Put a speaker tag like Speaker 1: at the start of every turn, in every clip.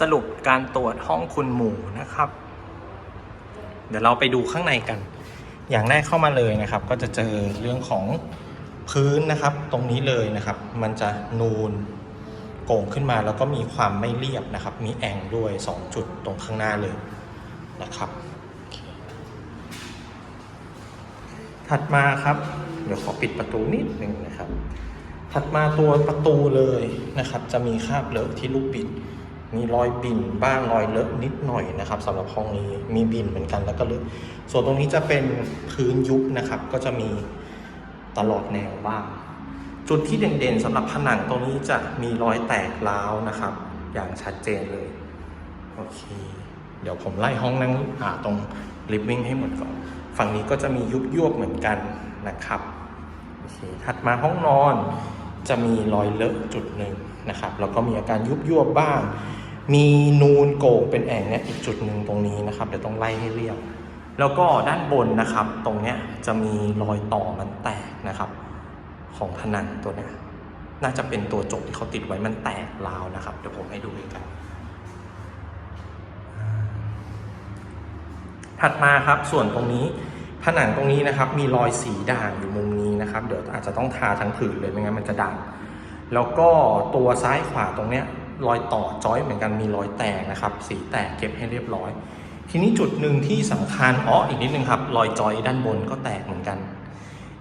Speaker 1: สรุปการตรวจห้องคุณหมูนะครับ เดี๋ยวเราไปดูข้างในกัน อย่างแรกเข้ามาเลยนะครับ ก็จะเจอเรื่องของพื้นนะครับ ตรงนี้เลยนะครับ มันจะนูนโก่งขึ้นมาแล้วก็มีความไม่เรียบนะครับ มีแอ่งด้วย 2 จุดตรงข้างหน้าเลยนะครับ ถัดมาครับ เดี๋ยวขอปิดประตูนิดนึงนะครับ ถัดมาตัวประตูเลยนะครับ จะมีคราบเลอะที่ลูกบิด มีรอยบิ่นบ้างรอยเลอะนิดหน่อยนะครับสำหรับห้องนี้มีบิ่นเหมือนกันแล้วก็เลอะส่วนตรงนี้จะเป็นพื้นยุบนะครับ ก็จะมีตลอดแนวบ้าง จุดที่เด่นๆสำหรับผนังตรงนี้จะมีรอยแตกร้าวนะครับ อย่างชัดเจนเลยโอเค เดี๋ยวผมไล่ห้องนั่งอ่าตรงลิฟวิ่งให้หมดก่อน ฝั่งนี้ก็จะมียุบยวบเหมือนกันนะครับโอเคถัดมาห้องนอนจะมีรอยเลอะจุดหนึ่ง นะครับแล้วก็มีอาการยุบยวบบ้าง มีนูนโก่งเป็นแอ่งเนี่ยอีกจุดหนึ่งตรงนี้นะครับเดี๋ยวต้องไล่ให้เรียบแล้วก็ด้านบนนะครับ ตรงเนี้ยจะมีรอยต่อมันแตกนะครับ ของผนังตัวเนี้ยน่าจะเป็นตัวจบที่เขาติดไว้มันแตกราวนะครับ เดี๋ยวผมให้ดูด้วยกัน ถัดมาครับส่วนตรงนี้ผนังตรงนี้นะครับ มีรอยสีด่างอยู่มุมนี้นะครับ เดี๋ยวอาจจะต้องทาทั้งผืนเลยไม่งั้นมันจะด่าง แล้วก็ตัวซ้ายขวาตรงเนี้ยรอยต่อจอยเหมือนกันมีรอยแตกนะครับ สีแตกเก็บให้เรียบร้อย ทีนี้จุดหนึ่งที่สำคัญอ๋ออีกนิดนึงครับรอยจอยด้านบนก็แตกเหมือนกัน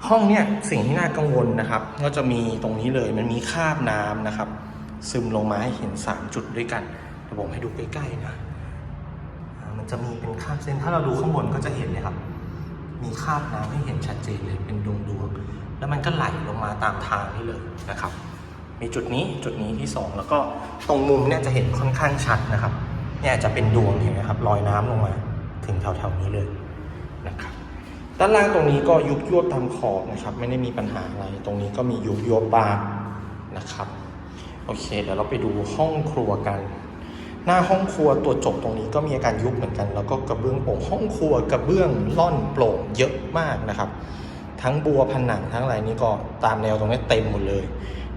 Speaker 1: ห้องเนี้ยสิ่งที่น่ากังวลนะครับ ก็จะมีตรงนี้เลยมันมีคราบน้ำนะครับ ซึมลงมาให้เห็น 3 จุดด้วยกันเดี๋ยวผมให้ดูใกล้ๆนะมันจะมีเป็นคราบเส้นถ้าเราดูข้างบนก็จะเห็นเลยครับ มีคราบน้ำให้เห็นชัดเจนเลยเป็นดวงดวงๆแล้วมันก็ไหลลงมาตามทางนี่เลยนะครับ มีจุดนี้จุดนี้ที่สองแล้วก็ตรงมุมเนี่ยจะเห็นค่อนข้างชัดนะครับ เนี่ยจะเป็นดวงเห็นไหมครับลอยน้ำลงมา ถึงแถวๆนี้เลยนะครับด้านล่างตรงนี้ก็ยุบยวบตามขอบนะครับ ไม่ได้มีปัญหาอะไร ตรงนี้ก็มียุบยวบบ้างนะครับโอเคเดี๋ยวเราไปดูห้องครัวกัน หน้าห้องครัวตัวจบตรงนี้ก็มีอาการยุบเหมือนกัน แล้วก็กระเบื้องโป่งห้องครัวกระเบื้องล่อนโปร่งเยอะมากนะครับ ทั้งบัวผนังทั้งอะไรนี่ก็ตามแนวตรงนี้เต็มหมดเลย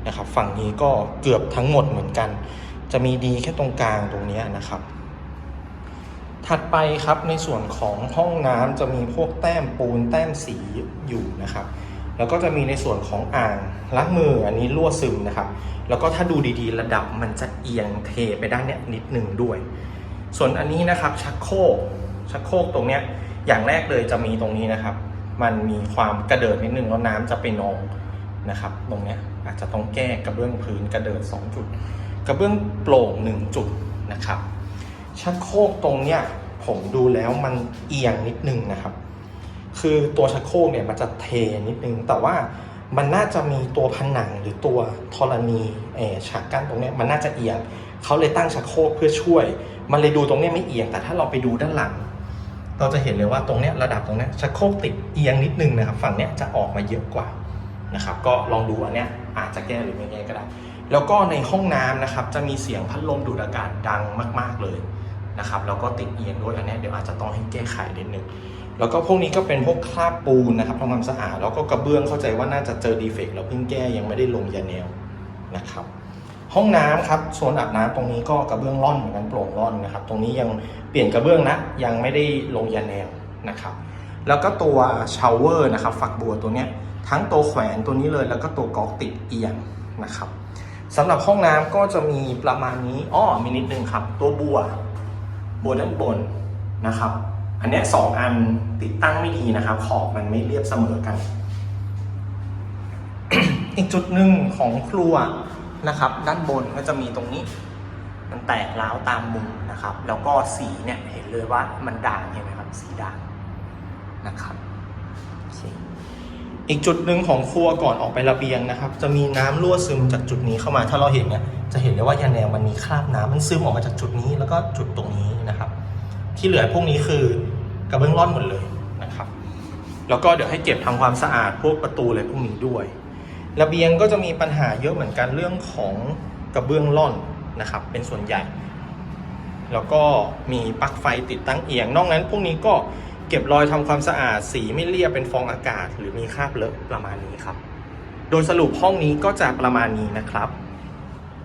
Speaker 1: นะครับ ฝั่งนี้ก็เกือบทั้งหมดเหมือนกัน จะมีดีแค่ตรงกลางตรงนี้นะครับ ถัดไปครับในส่วนของห้องน้ำจะมีพวกแต้มปูนแต้มสีอยู่นะครับ แล้วก็จะมีในส่วนของอ่างล้างมืออันนี้รั่วซึมนะครับ แล้วก็ถ้าดูดีๆ ระดับมันจะเอียงเทไปด้านเนี้ยนิดหนึ่งด้วย ส่วนอันนี้นะครับชักโครกชักโครกตรงเนี้ยอย่างแรกเลยจะมีตรงนี้นะครับ มันมีความกระเดิดนิดนึงแล้วน้ำจะไปนอง นะครับตรงนี้อาจจะต้องแก้กระเบื้องพื้นกระเดิด2จุด กระเบื้องโปร่ง1จุดนะครับชักโครกตรงเนี้ยผมดูแล้วมันเอียงนิดนึงนะครับ คือตัวชักโครกเนี่ยมันจะเทนิดนึง แต่ว่ามันน่าจะมีตัวผนังหรือตัวธรณีเอฉากกั้นตรงเนี้ยมันน่าจะเอียงเขาเลยตั้งชักโครกเพื่อช่วย มันเลยดูตรงเนี้ยไม่เอียง แต่ถ้าเราไปดูด้านหลัง เราจะเห็นเลยว่าตรงเนี้ยระดับตรงเนี้ยชักโครกติดเอียงนิดนึงนะครับ ฝั่งเนี้ยจะออกมาเยอะกว่า นะครับก็ลองดูอันเนี้ยอาจจะแก้หรือไม่แก้ก็ได้ แล้วก็ในห้องน้ำนะครับจะมีเสียงพัดลมดูดอากาศดังมาก ๆเลยนะครับแล้วก็ติดเอียงด้วยอันเนี้ยเดี๋ยวอาจจะต้องให้แก้ไขนิดนึงแล้วก็พวกนี้ก็เป็นพวกคราบปูนนะครับทำความสะอาดแล้วก็กระเบื้องเข้าใจว่าน่าจะเจอดีเฟกต์แล้วเพิ่งแก้ยังไม่ได้ลงยาแนวนะครับห้องน้ำครับโซนอาบน้ำตรงนี้ก็กระเบื้องร่อนเหมือนกันโปร่งร่อนนะครับ ตรงนี้ยังเปลี่ยนกระเบื้องนะยังไม่ได้ลงยาแนวนะครับ แล้วก็ตัวชาวเวอร์นะครับฝักบัวตัวเนี้ยทั้งตัวแขวนตัวนี้เลยแล้วก็ตัวก๊อกติดเอียงนะครับสำหรับห้องน้ำก็จะมีประมาณนี้อ้อมีนิดนึงครับ ตัวบัวบัวด้านบนนะครับ อันนี้สองอันติดตั้งไม่ดีนะครับ ขอบมันไม่เรียบเสมอกัน อีกจุดหนึ่งของครัวนะครับ ด้านบนก็จะมีตรงนี้ มันแตกร้าวตามมุมนะครับ แล้วก็สีเนี่ยเห็นเลยว่ามันด่างเห็นไหมครับสีด่าง นะครับอีกจุดหนึ่งของครัวก่อนออกไประเบียงนะครับ จะมีน้ำรั่วซึมจากจุดนี้เข้ามาถ้าเราเห็นเนี่ยจะเห็นเลยว่ายาแนวมันมีคราบน้ำมันซึมออกมาจากจุดนี้แล้วก็จุดตรงนี้นะครับ ที่เหลือพวกนี้คือกระเบื้องร่อนหมดเลยนะครับ แล้วก็เดี๋ยวให้เก็บทำความสะอาดพวกประตูอะไรพวกนี้ด้วย ระเบียงก็จะมีปัญหาเยอะเหมือนกันเรื่องของกระเบื้องร่อนนะครับ เป็นส่วนใหญ่ แล้วก็มีปลั๊กไฟติดตั้งเอียง นอกนั้นพวกนี้ก็ เก็บรอยทำความสะอาด สีไม่เรียบเป็นฟองอากาศ หรือมีคราบเลอะประมาณนี้ครับ โดยสรุปห้องนี้ก็จะประมาณนี้นะครับ